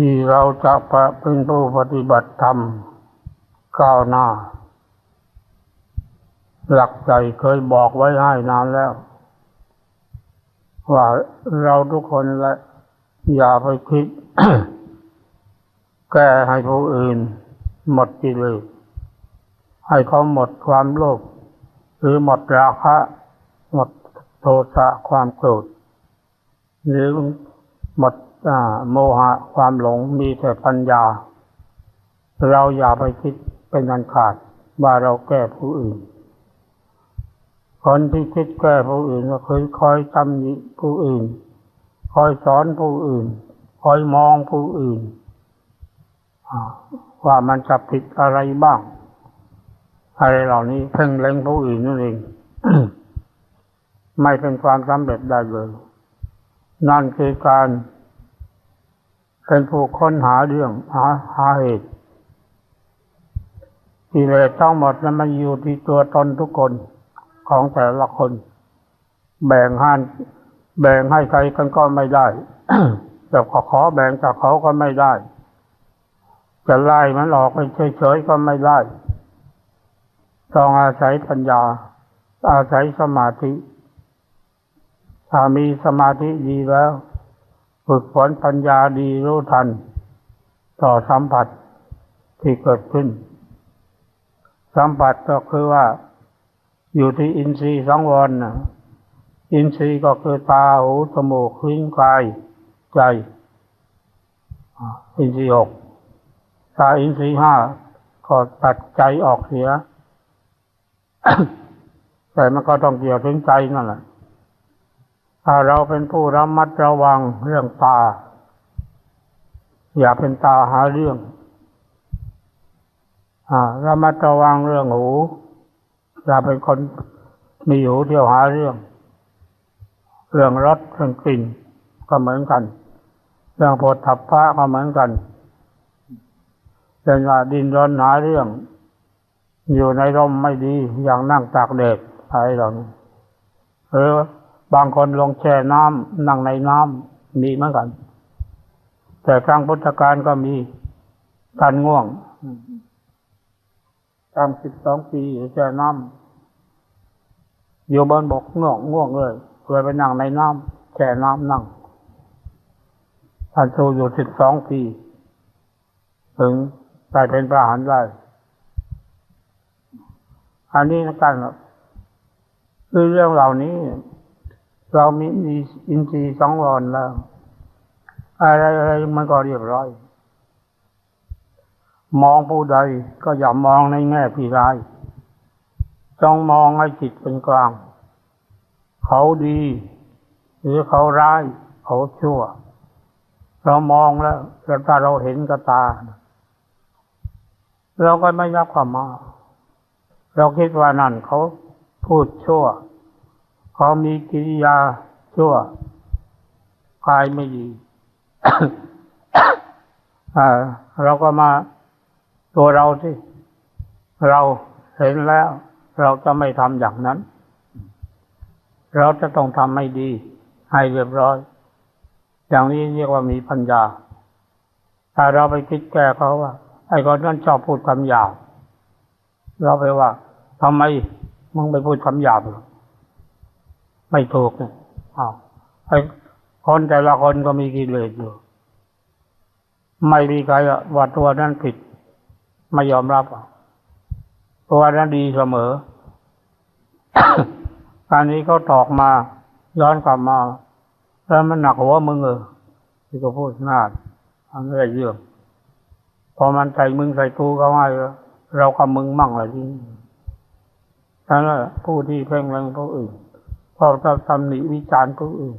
ที่เราจะเป็นผู้ปฏิบัติธรรมก้าวหน้า หลักใจเคยบอกไว้ให้นานแล้ว ว่าเราทุกคนและอย่าไปคิด แก้ให้ผู้อื่น หมดกิเลสให้เขาหมดความโลภหรือหมดราคะ หมดโทสะความโกรธหรือหมด โมหะความหลงมีแต่ปัญญา เราอย่าไปคิดเป็นอันขาดว่าเราแก้ผู้อื่น คนที่คิดแก้ผู้อื่นก็เคยคอยตำหนิผู้อื่น คอยสอนผู้อื่น คอยมองผู้อื่น ว่ามันจะผิดอะไรบ้าง อะไรเหล่านี้เพ่งเล็งผู้อื่นนั่นเองไม่เป็นความสำเร็จได้เลย นั่นคือการ เป็นผู้ค้นหาเรื่องหาหาเหตุกิเลสทั้งหมดนั้นมันอยู่ที่ตัวตนทุกคนของแต่ละคน แบ่งหันแบ่งให้ใครกันก็ไม่ได้แต่ขอขอแบ่งจากเขาก็ไม่ได้ จะไล่มันออกไปเฉยๆก็ไม่ได้ ต้องอาศัยปัญญา อาศัยสมาธิ ถ้ามีสมาธิดีแล้ว ฝึกฝนปัญญาดีรู้ทัน ต่อสัมผัสที่เกิดขึ้น สัมผัสก็คือว่า อยู่ที่อินทรีย์สังวรนะอินทรีย์ก็คือตาหูจมูกลิ้นกายใจอินทรีย์หกตาอินทรีย์ห้าก็ตัดใจออกเสีย แต่มันก็ต้องเกี่ยวถึงใจนั่นแหละ ถ้าเราเป็นผู้ระมัดระวังเรื่องตา อย่าเป็นตาหาเรื่องระมัดระวังเรื่องหู อย่าเป็นคนมีหูเที่ยวหาเรื่อง เรื่องรสเรื่องกลิ่นก็เหมือนกัน เรื่องโพถัพพะก็เหมือนกันเรื่องดินร้อนหาเรื่อง อยู่ในร่มไม่ดีอย่างนั่งตากแดดอะไรเหล่านี้หรือ บางคนลงแช่น้ำนั่งในน้ำมีเหมือนกัน แต่ครั้งพุทธกาลก็มีการง่วงตามสิบสองปีแช่น้ำอยู่บนบกง่วงง่วงเลยเลยไปนั่งในน้ำแช่น้ำนั่งท่านโูอยู่สิบสองปี ถึงได้เป็นพระหันได้อันนี้นะกันคือเรื่องเหล่านี้ เรามีอินทรีย์สองวรแล้ว อะไรอะไรมันก็เรียบร้อย มองผู้ใดก็อย่ามองในแง่พี่ร้ายจงมองให้จิตเป็นกลาง เขาดี หรือเขาร้าย เขาชั่ว เรามองแล้วถ้าเราเห็นกับตา เราก็ไม่ยับความมา เราคิดว่านั่นเขาพูดชั่ว เขามีกิริยาชั่วกายไม่ดีเราก็มาตัวเราที่เราเห็นแล้ว เราจะไม่ทำอย่างนั้น เราจะต้องทำให้ดี ให้เรียบร้อย อย่างนี้เรียกว่ามีปัญญาถ้าเราไปคิดแก้เขาว่า ไอ้คนนั้นชอบพูดคำหยาบเราไปว่าทำไมมึงไปพูดคำหยาบ ไม่ถูกเนี่ยอ้าวไอ้คนแต่ละคนก็มีกิเลสอยู่ ไม่มีใครว่าตัวนั้นผิด ไม่ยอมรับตัวนั้นดีเสมอ การนี้เขาตอกมาย้อนกลับมา แล้วมันหนักหัวมึงเออที่เขาพูดนาดอันนี้เรื่องพอมันใส่มึงใส่กูก็ไม่เรากับมึงมั่งอะไรที่นั่นแหละผู้ที่เพ่งเล็งผู้อื่น พอจะทำหนีวิจารณ์ผู้อื่น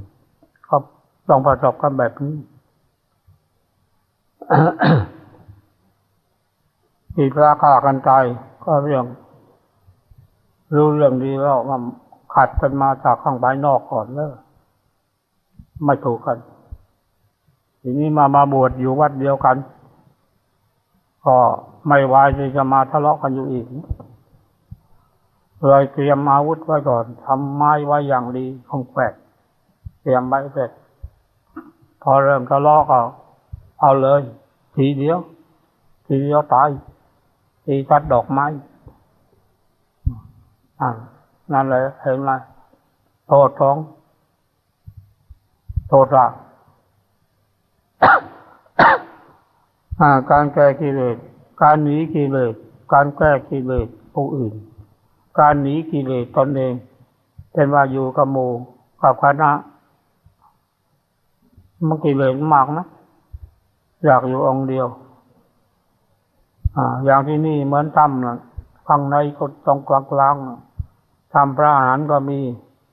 ก็ต้องประสบกันแบบนี้ที่พระฆ่ากันตายก็เรื่อง รู้เรื่องดีแล้วมันขัดกันมาจากข้างภายนอกก่อนแล้วไม่ถูกกัน ทีนี้มามาบวชอยู่วัดเดียวกัน ก็ไม่วายที่จะมาทะเลาะกันอยู่อีก เลยเตรียมอาวุธไว้ก่อนทำไม้ไว้อย่างดีคงแปกเตรียมไว้เสร็จ พอเริ่มทะเลาะก็เอาเลย ทีเดียว ทีเดียวตายทีทัดดอกไม้อ่านั่นเลยเห็นไหมโทษของ โทษละการแก้กิเลสการหนีกิเลสการแก้กิเลสผู้อื่น การหนีกิเลสตนเองเป็นว่าอยู่กับโมกับคณะมันกิเลสมากนะอยากอยู่องเดียว อ่า อย่างที่นี่เหมือนถ้ำนะข้างในก็ตรงกลางกลางทำพระอาหารก็มี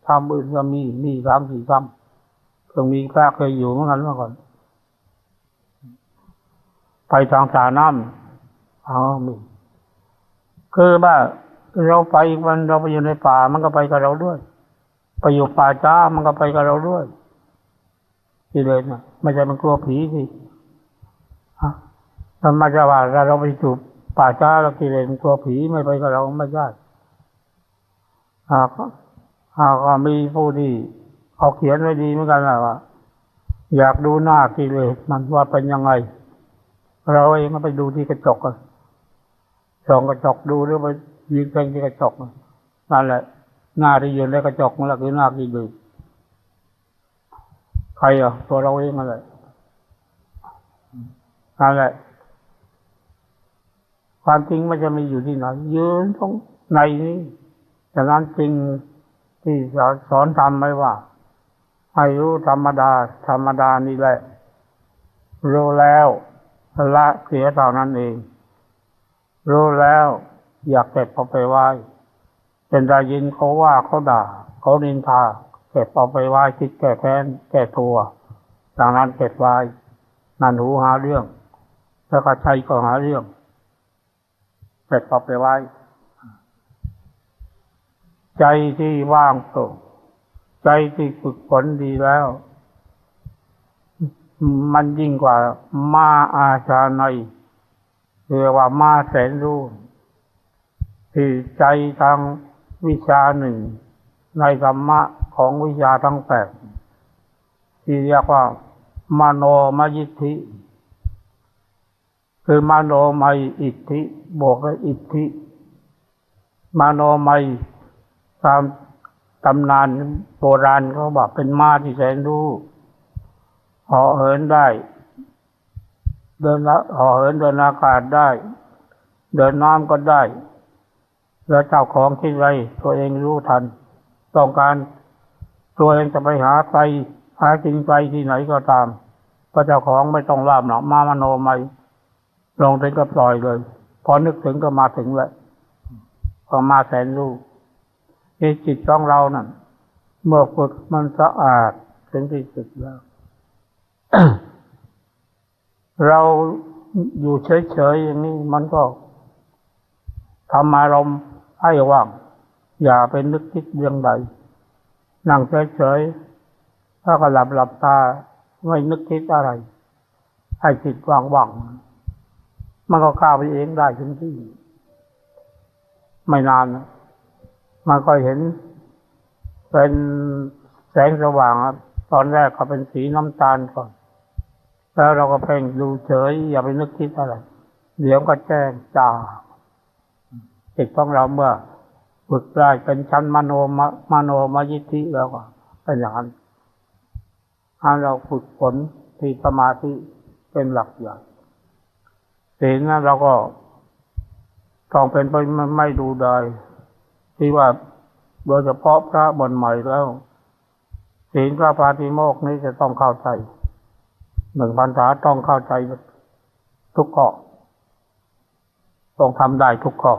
ทำอื่นก็มีมีสามสี่คำเพิ่งมีพระเคยอยู่เมื่อกันเมื่อก่อน ไปทางสาน้ำอ๋อมีคือว่า เราไปอีกวันเราไปอยู่ในป่ามันก็ไปกับเราด้วย ไปอยู่ป่าจ้ามันก็ไปกับเราด้วยกิเลสนะไม่ใช่มันกลัวผีสิมันมาจะว่าเราไปจูบป่าจ้าเรากิเลสมันกลัวผีไม่ไปกับเราไม่ได้หากหากมีผู้ที่เขาเขียนไว้ดีเหมือนกันนะว่า อยากดูหน้ากิเลสมันว่าเป็นยังไง เราเองก็ไปดูที่กระจกกันส่องกระจกดูหรือไป ยืนเพ่งที่กระจกนั่นแหละ หน้าที่ยืนในกระจกนั่นแหละคือหน้ากิเลสใครอะตัวเราเองอะไรนั่นแหละ ความจริงมันจะมีอยู่ที่ไหนยืนตรงในนี้ฉะนั้นจริงที่สอนทำไว้ว่าให้รู้ธรรมดา ธรรมดานี่แหละรู้แล้วละเสียเท่านั้นเองรู้แล้ว อยากเก็บเอาไปไว้ เป็นได้ยินเขาว่าเขาด่าเขานินทาเก็บเอาไปไว้คิดแก้แค้นแก้ตัวดังนั้นเก็บไว้นั่นหูหาเรื่อง แล้วก็ใช้ก็หาเรื่องเก็บเอาไปไว้ ใจที่ว่างโปร่งใจที่ฝึกฝนดีแล้ว มันยิ่งกว่ามาอาชาในเรียกว่ามาแสนรู้ ที่ใจทางวิชาหนึ่ง ในธรรมะของวิชาทั้งแปดที่เรียกว่ามโนมยิทธิ คือมโนมัยอิทธิบวกกับอิทธิมโนมัยตามตำนานโบราณเขาบอกเป็นม้าที่แสนรู้ห่อเหินได้ เดินห่อเหินเดินอากาศได้ เดินน้ำก็ได้ แล้วเจ้าของที่ไรตัวเองรู้ทัน ต้องการตัวเองจะไปหาไปหาจริงไปที่ไหนก็ตามพระเจ้าของไม่ต้องลาบหนอกมามโนไม่ลงถึงก็ปล่อยเลย พอนึกถึงก็มาถึงแล้วก็มาแสนรู้ในจิตของเรานั่นเมื่อฝึกมันสะอาดถึงที่สุดแล้ว เราอยู่เฉยๆอย่างนี้มันก็ทำอารมณ์ ให้ว่าง อย่าไปนึกคิดเรื่องใดนั่งเฉยๆถ้าก็หลับหลับตาไม่นึกคิดอะไร ให้จิตว่างๆมันก็ก้าวไปเองได้ถึงที่ ไม่นานมันก็เห็น เป็นแสงสว่างตอนแรกก็เป็นสีน้ำตาลก่อน แล้วเราก็เพ่งดูเฉย อย่าไปนึกคิดอะไร เดี๋ยวก็แจ้งจ่า จิตของเราเมื่อฝึกได้เป็นชั้นมโนมมโนมยิทธิแล้วก็เป็นอย่างนั้นถ้าเราฝึกฝนที่สมาธิเป็นหลักใหญ่ศีลนั้นเราก็ต้องเป็นไปไม่ดูได้ที่ว่าโดยเฉพาะพระบนใหม่แล้วศีลพระปาติโมกนี้จะต้องเข้าใจหนึ่งพันษาต้องเข้าใจทุกข้อต้องทำได้ทุกข้อ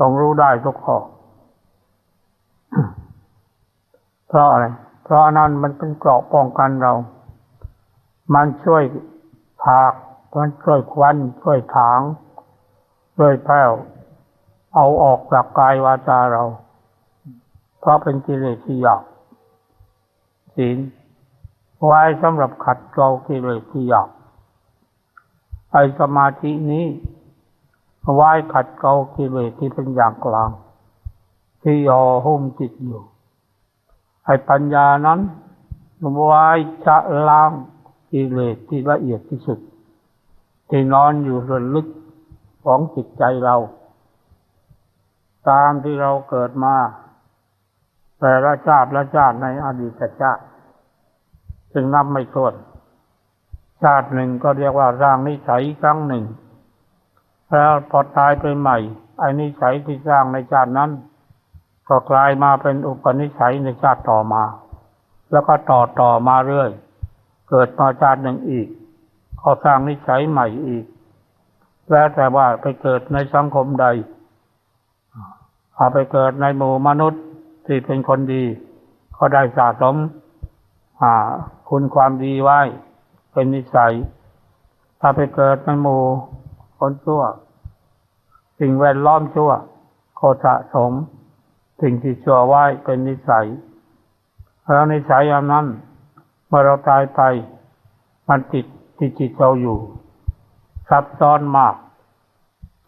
ต้องรู้ได้ทุกข้อ เพราะอะไร เพราะนั้นมันเป็นเกราะป้องกันเรา มันช่วยผากมันช่วยควัน ช่วยถาง ช่วยแผ้ว เอาออกจากกายวาจาเรา เพราะเป็นกิเลสที่หยาบศีลไว้สำหรับขัดเกลากิเลสที่หยาบไอสมาธินี้ ไว้ขัดเกลากิเลสที่เป็นอย่างกลาง ที่ยอหุ้มจิตอยู่ไอปัญญานั้นไว้ชะล้างกิเลสที่ละเอียดที่สุด ที่นอนอยู่ส่วนลึกของจิตใจเรา ตามที่เราเกิดมา แต่ละชาติละชาติในอดีตชาติจึงนับไม่ถ้วนชาติหนึ่งก็เรียกว่าร่างนิสัยครั้งหนึ่ง แล้วพอตายไปใหม่ไอ้นิสัยที่สร้างในชาตินั้น ก็กลายมาเป็นอุปนิสัยในชาติต่อมา แล้วก็ต่อต่อมาเรื่อย เกิดมาชาติหนึ่งอีกเขาสร้างนิสัยใหม่อีก แล้วแต่ว่าไปเกิดในสังคมใดเอาไปเกิดในหมู่มนุษย์ที่เป็นคนดี ก็ได้สะสมคุณความดีไว้ เป็นนิสัย ถ้าไปเกิดในหมู่ คนชั่ว สิ่งแวดล้อมชั่วก็สะสม สิ่งที่ชั่วไว้เป็นนิสัยแล้วนิสัยอันนั้นเมื่อเราตายไปมันติดที่จิตเราอยู่ ซับซ้อนมาก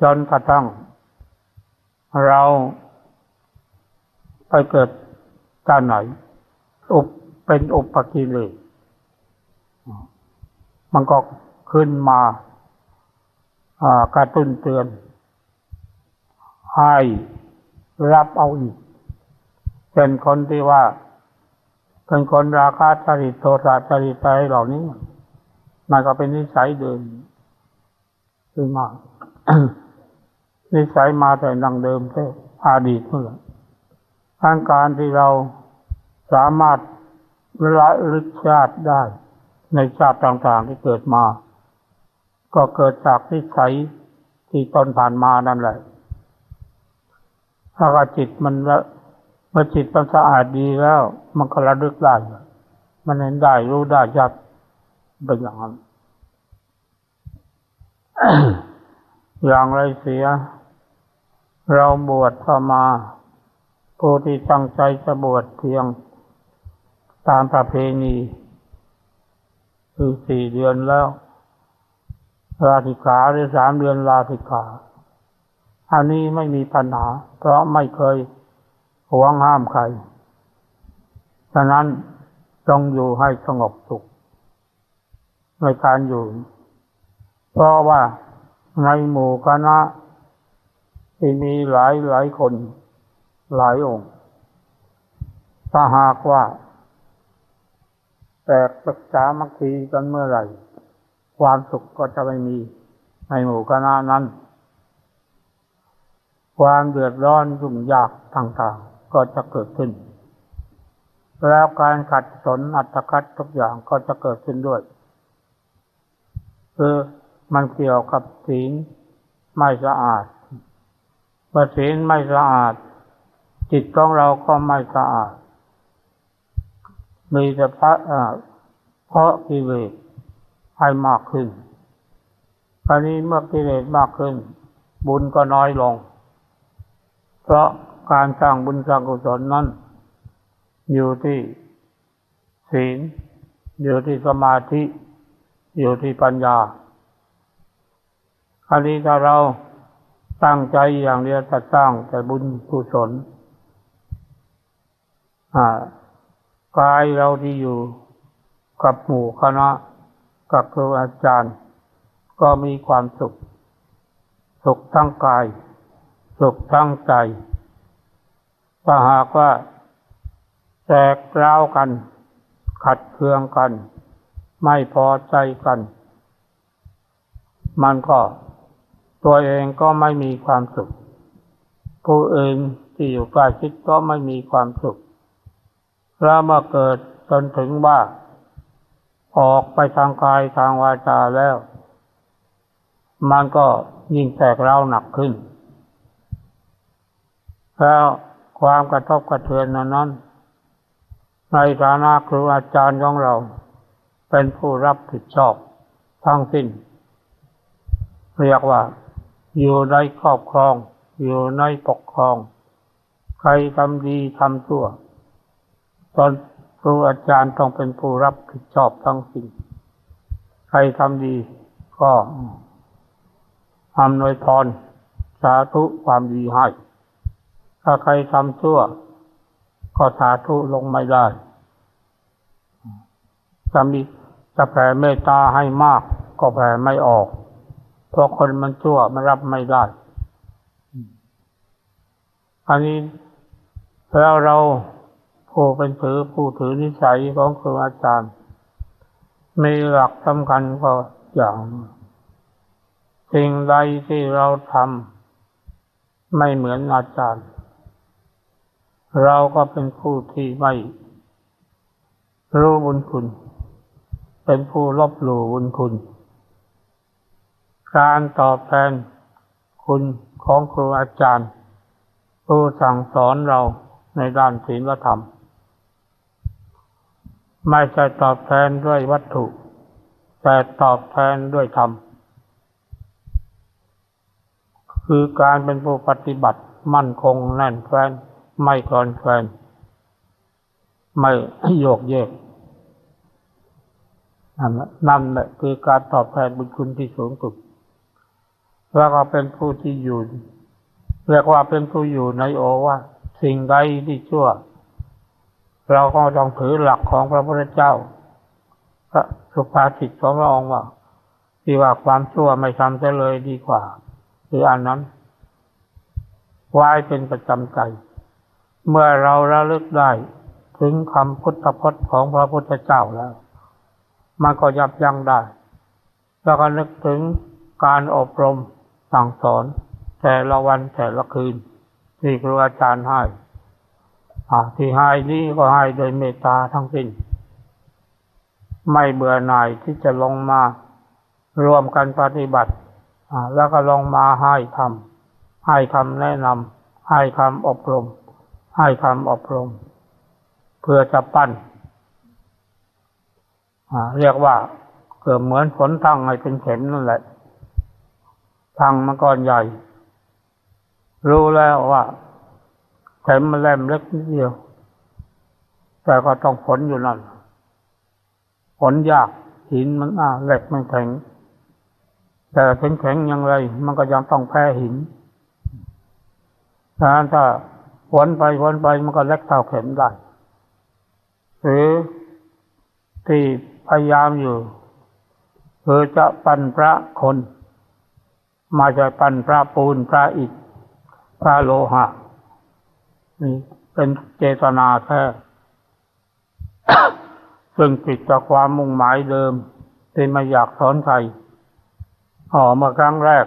จนกระทั่ง เราไปเกิดกาไหนอุปเป็นอุปกิเลสมันก็ขึ้นมา กระตุ้นเตือนให้รับเอาอีก เป็นคนที่ว่า เป็นคนราคาจริตโทสะจริตอะไรเหล่านี้ มันก็เป็นนิสัยเดิมขึ้นมานิสัยมาแต่ดังเดิมแต่อดีตเมื่อทางการที่เราสามารถละลึกชาติได้ในชาติต่างๆที่เกิดมา ก็เกิดจากนิสัยที่ตนผ่านมานั่นแหละถ้าจิตมันเมื่อจิตมันสะอาดดีแล้ว มันก็ระลึกได้มันเห็นได้รู้ได้ชัดเป็นอย่างนั้นอย่างไรเสีย เราบวชเข้ามาผู้ที่ตั้งใจจะบวชเพียง ตามประเพณีคือสี่เดือนแล้ว ลาสิกขาหรือสามเดือนลาสิกขา อันนี้ไม่มีปัญหา เพราะไม่เคยหวงห้ามใคร ฉะนั้นต้องอยู่ให้สงบสุขในการอยู่ เพราะว่าในหมู่คณะที่มีหลายหลายคนหลายองค์ ถ้าหากว่า แตกปรึกษามัคคีกันเมื่อไหร่ ความสุขก็จะไม่มีในหมู่คณะนั้น ความเดือดร้อนยุ่งยากต่างๆ ก็จะเกิดขึ้น แล้วการขัดสนอัตคัดทุกอย่างก็จะเกิดขึ้นด้วย คือมันเกี่ยวกับศีลไม่สะอาดเมื่อศีลไม่สะอาด จิตของเราก็ไม่สะอาด มีแต่พระเพราะกิเลส ให้มากขึ้นคราวนี้เมื่อกิเลสมากขึ้น บุญก็น้อยลง เพราะการสร้างบุญสร้างกุศลนั้น อยู่ที่ศีล อยู่ที่สมาธิ อยู่ที่ปัญญาคราวนี้ถ้าเราตั้งใจอย่างเดียวจะสร้างแต่บุญกุศลกายเราที่อยู่กับหมู่คณะ กับครูอาจารย์ ก็มีความสุข สุขทั้งกาย สุขทั้งใจถ้าหากว่าแตกเล้ากัน ขัดเคืองกัน ไม่พอใจกัน มันก็ ตัวเองก็ไม่มีความสุข ผู้อื่นที่อยู่ใกล้ชิดก็ไม่มีความสุขแล้วมาเกิดจนถึงว่า ออกไปทางกายทางวาจาแล้ว มันก็ยิ่งแตกเล่าหนักขึ้น แล้วความกระทบกระเทือนนั้น ในฐานะครูอาจารย์ของเรา เป็นผู้รับผิดชอบทั้งสิ้น เรียกว่า อยู่ในครอบครอง อยู่ในปกครอง ใครทำดีทำชั่วตอน ครูอาจารย์ต้องเป็นผู้รับผิดชอบทั้งสิ้นใครทำดีก็ทำนวยพรสาธุความดีให้ ถ้าใครทำชั่ว ก็สาธุลงไม่ได้จะมีจะแผ่เมตตาให้มาก ก็แผ่ไม่ออก เพราะคนมันชั่วมันรับไม่ได้ อันนี้แล้วเรา ผู้เป็นถือผู้ถือนิสัยของครูอาจารย์ มีหลักสำคัญก็อย่าง สิ่งใดที่เราทำไม่เหมือนอาจารย์ เราก็เป็นผู้ที่ไม่รู้บุญคุณ เป็นผู้ลบหลู่บุญคุณ การตอบแทนคุณของครูอาจารย์ ผู้สั่งสอนเราในด้านศีลธรรม ไม่ใช่ตอบแทนด้วยวัตถุ แต่ตอบแทนด้วยธรรม คือการเป็นผู้ปฏิบัติมั่นคงแน่นแฟ้นไม่คลอนแคลนไม่โยกเยกนั่นแหละคือการตอบแทนบุญคุณที่สูงสุดแล้วก็เป็นผู้ที่อยู่เรียกว่าเป็นผู้อยู่ในโอวาสิ่งใดที่ชั่ว เราก็ต้องถือหลักของพระพุทธเจ้า พระสุภาษิตของพระองค์ว่าที่ว่าความชั่วไม่ทำจะเลยดีกว่าคืออันนั้นไว้เป็นประจำใจ เมื่อเราระลึกได้ ถึงคำพุทธพจน์ของพระพุทธเจ้าแล้ว มันก็ยับยั้งได้ แล้วก็นึกถึงการอบรมสั่งสอน แต่ละวันแต่ละคืนที่ครูอาจารย์ให้ ที่ให้นี้ก็ให้โดยเมตตาทั้งสิ้น ไม่เบื่อหน่ายที่จะลงมารวมกันปฏิบัติแล้วก็ลงมาให้คำให้คำแนะนำให้คำอบรม ให้คำอบรม เพื่อจะปั้นเรียกว่าเกิดเหมือนฝนทั้งให้เป็นเข็มนั่นแหละทางมันก้อใหญ่ รู้แล้วว่า เข็มมันแหลมเล็กนิดเดียว แต่ก็ต้องฝนอยู่นั่นฝนยากหินมันอ่าเหล็กมันแข็ง แต่ถึงแข็งย่างไร มันก็ยังต้องแพ้หินดังนั้นถ้าฝนไปฝนไปมันก็เล็กเท่าเข็มได้ หรือที่พยายามอยู่คือจะปั้นพระคน มาจะปั้นพระปูนพระอิฐพระโลหะ นี่เป็นเจตนาแท้ซึ่งผิดจากความมุ่งหมายเดิม ที่ไม่อยากสอนใครหอมาครั้งแรก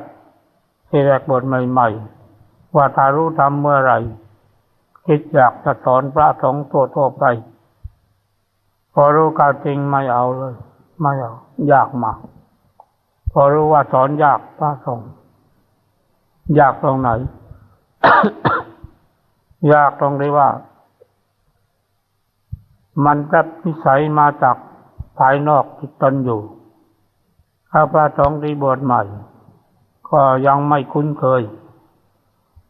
ที่แรกบทใหม่ๆ ว่าถ้ารู้ทำเมื่อไหร่ คิดอยากจะสอนพระสงฆ์ทั่วไป พอรู้การจริงไม่เอาเลย ไม่เอา ยากมากพอรู้ว่าสอนยากพระสงฆ์ยากตรงไหน ยากตรงที่ว่า มันกับนิสัยมาจากภายนอกที่ตนอยู่ถ้าพระสงฆ์ที่บวชใหม่ ก็ยังไม่คุ้นเคย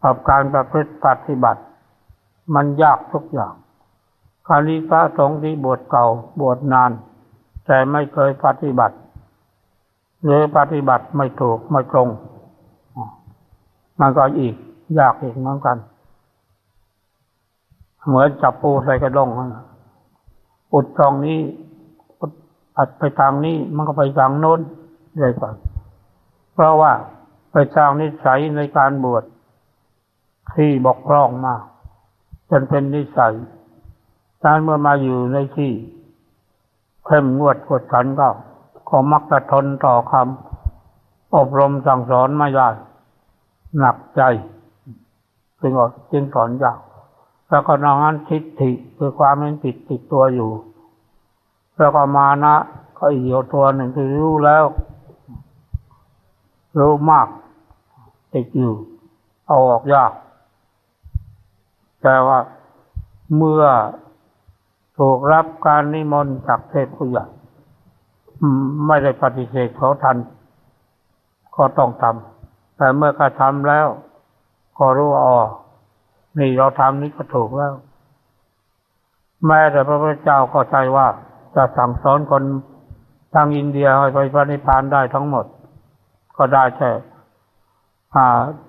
กับการประพฤติปฏิบัติ มันยากทุกอย่างคาลีพระสงฆ์ที่บวชเก่าบวชนาน แต่ไม่เคยปฏิบัติ หรือปฏิบัติไม่ถูกไม่ตรง มันก็อีกยากอีกเหมือนกัน เหมือนจับปูใส่กระดงอุดตรงนี้อัดไปทางนี้มันก็ไปทางโน้นเลยก่อนเพราะว่าไปสร้างนิสัยในการบวชที่บกพร่องมากจนเป็นนิสัยการเมื่อมาอยู่ในที่เข้มงวดกดขันก็ก็มักจะทนต่อคำอบรมสั่งสอนไม่ได้หนักใจจึงออกจึงสอนยาก แล้วก็นองนั้นทิฏฐิคือความเป็นผิดติดตัวอยู่ แล้วก็มานะก็อีกตัวหนึ่งคือรู้แล้ว รู้มาก ติดอยู่ เอาออกยาก แต่ว่าเมื่อถูกรับการนิมนต์จากเทพผู้ใหญ่ไม่ได้ปฏิเสธเขาทัน ก็ต้องทำแต่เมื่อกระทำแล้ว ก็รู้อ๋อ นี่เราทำนี้ก็ถูกแล้ว แม้แต่พระพุทธเจ้าก็ใจว่า จะสั่งสอนคนทางอินเดียให้ไปพระนิพพานได้ทั้งหมด ก็ได้แค่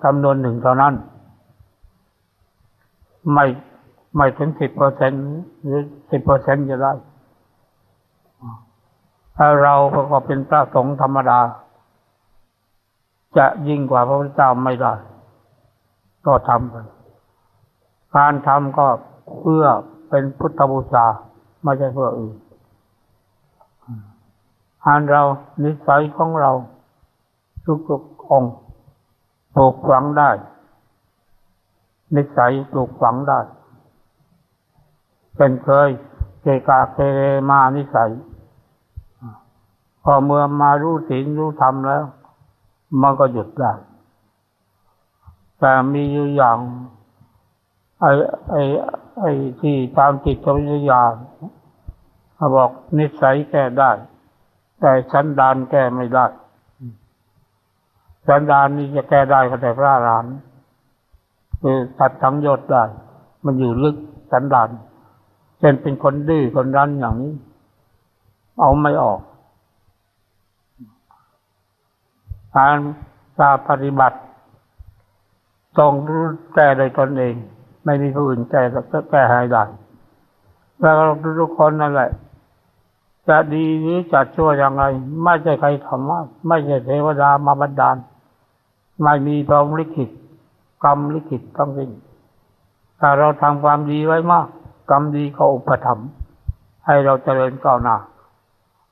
จำนวนหนึ่งเท่านั้น ไม่ไม่ถึงสิบเปอร์เซ็นหรือสิบเปอร์เซ็นจะได้ถ้าเราก็เป็นพระสงฆ์ธรรมดา จะยิ่งกว่าพระพุทธเจ้าไม่ได้ ก็ทำไป การทำก็เพื่อเป็นพุทธบูชาไม่ใช่เพื่ออื่นอันเรานิสัยของเราทุกๆองค์ปลูกฝังได้ นิสัยปลูกฝังได้ เป็นเคยเกกาเกเรมานิสัย พอเมื่อมารู้ศีลรู้ธรรมแล้ว มันก็หยุดได้ แต่มีอยู่อย่าง ไอ้ไอ้ไอ้ที่ตามจิตวิทยาเขาบอกนิสัยแก้ได้ แต่สันดานแก้ไม่ได้สันดานนี่จะแก้ได้ก็แต่พระรหันต์คือตัดทั้งยศได้ มันอยู่ลึกสันดานเช่นเป็นคนดื้อคนรั้นอย่างนี้ เอาไม่ออกการกาปฏิบัติต้องรู้แก้โดยตนเอง ไม่มีผู้อื่นแก้แก้ให้ได้แล้วเราทุกคนนั่นแหละจะดีหรือจะชั่วยังไง ไม่ใช่ใครทำว่าไม่ใช่เทวดามาบันดาล ไม่มีพรหมลิขิตกรรมลิขิตทั้งสิ้นถ้าเราทำความดีไว้มาก กรรมดีเขาอุปถัมภ์ให้เราเจริญก้าวหน้า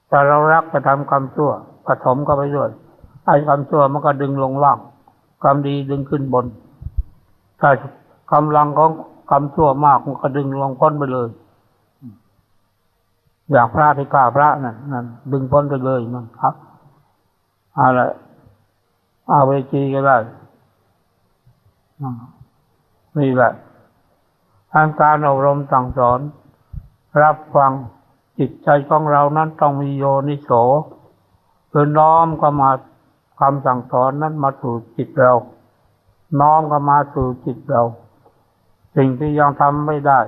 แต่เรารักจะทำกรรมชั่วผสมก็ไปด้วยไอ้กรรมชั่วมันก็ดึงลงล่างกรรมดีดึงขึ้นบนถ้า กำลังของกรรมชั่วมากมันก็ดึงลงพ้นไปเลย อยางพระที่กล้าพระนั่นนั่นดึงพ้นไปเลยมันครับอะไรอาเวจีก็ได้นี่แหละทางการอบรมสั่งสอน รับฟังจิตใจของเรานั้นต้องมีโยนิโสคือน้อมก็มาคำสั่งสอนนั้นมาสู่จิตเรา น้อมก็มาสู่จิตเรา สิ่งที่ยังทำไม่ได้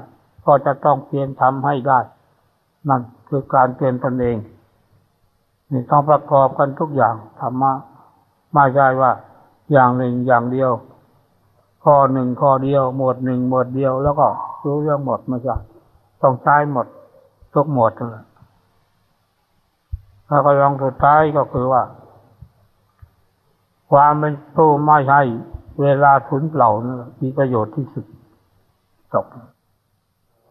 ก็จะต้องเพียรทำให้ได้ นั่นคือการเตือนตนเองนี่ต้องประกอบกันทุกอย่างธรรมะไม่ใช่ว่า อย่างหนึ่งอย่างเดียว ข้อหนึ่งข้อเดียว หมวดหนึ่งหมวดเดียว แล้วก็รู้เรื่องหมดไม่ใช่ต้องใช้หมดทุกหมวดเลยแล้วก็ลองสุดท้ายก็คือว่า ความเป็นผู้ไม่ใช่เวลาทุนเปล่านะมีประโยชน์ที่สุด จบ